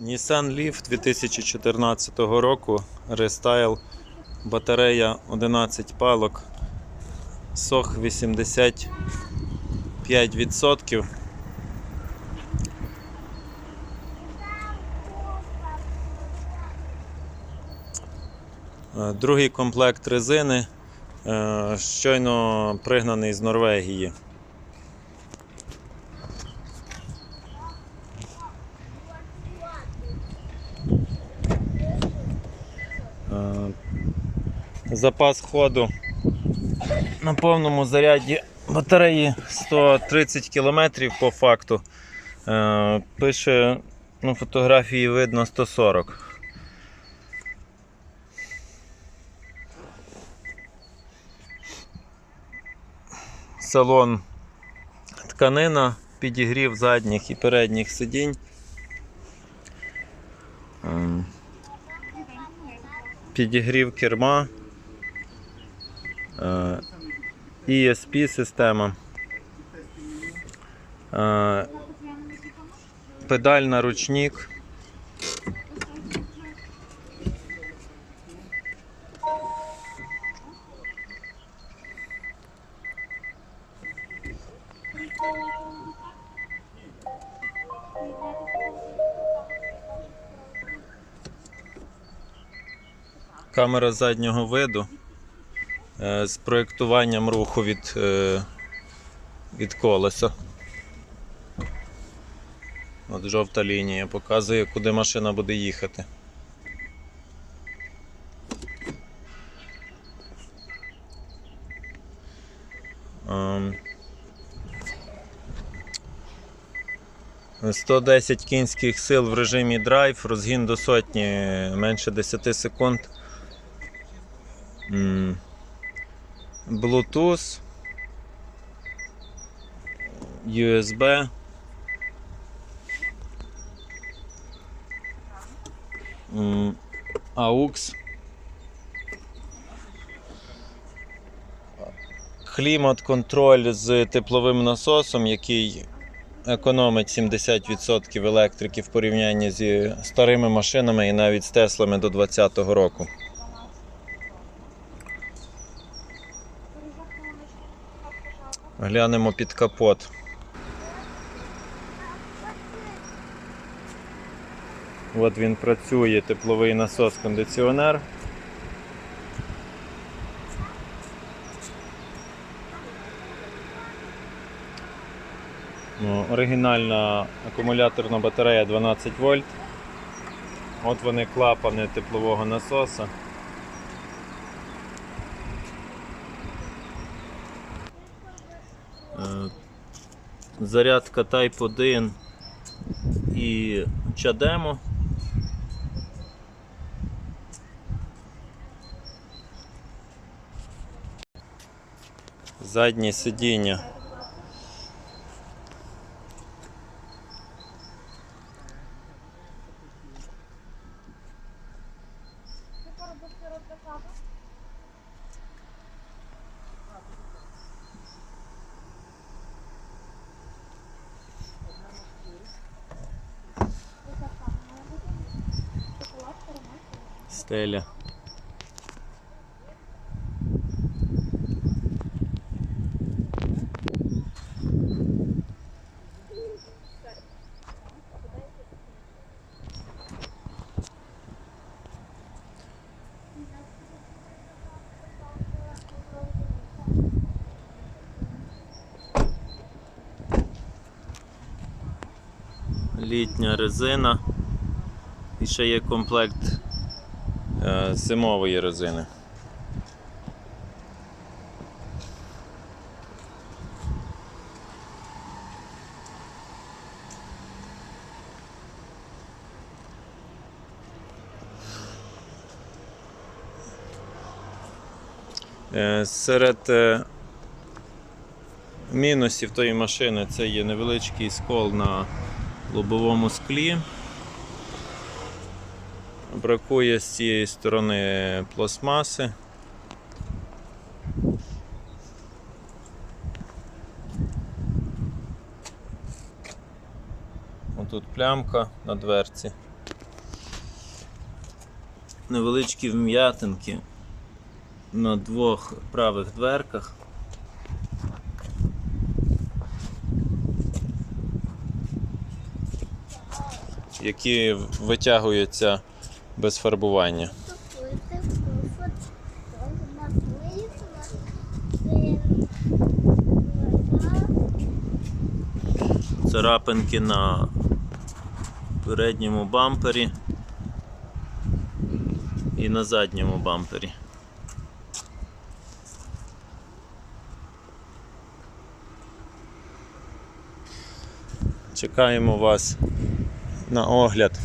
Nissan Leaf 2014 року. Рестайл. Батарея 11 палок. Сох 85%. Е, Другий комплект резини. е, Щойно пригнаний з Норвегії. Запас ходу на повному заряді батареї 130 км по факту. Е, Пише на фотографії видно 140. Салон тканина, підігрів задніх і передніх сидінь. Ем, Підігрів керма. Е, ESP система. Е, Педаль на ручник. Камера заднього виду з проєктуванням руху від, е, від колеса. От жовта лінія показує, куди машина буде їхати. Ем, 110 кінських сил в режимі драйв, розгін до сотні менше 10 секунд. М, Bluetooth, USB. м, AUX. Клімат-контроль з тепловим насосом, який економить 70% електрики в порівнянні зі старими машинами і навіть з Теслами до 2020 року. Глянемо під капот. От він працює, тепловий насос кондиціонер. Ну, оригінальна акумуляторна батарея 12 вольт. От вони клапани теплового насоса. Зарядка Type 1 і чадемо. Заднє сидіння. Стеля. Літня резина. І ще є комплект зимової резини. Е, Серед е, мінусів тої машини це є невеличкий скол на лобовому склі. Бракує з цієї сторони пластмаси. Отут плямка на дверці. невеличкі вм'ятинки на двох правих дверках. Які витягуються без фарбування. Царапинки на передньому бампері і на задньому бампері. Чекаємо вас на огляд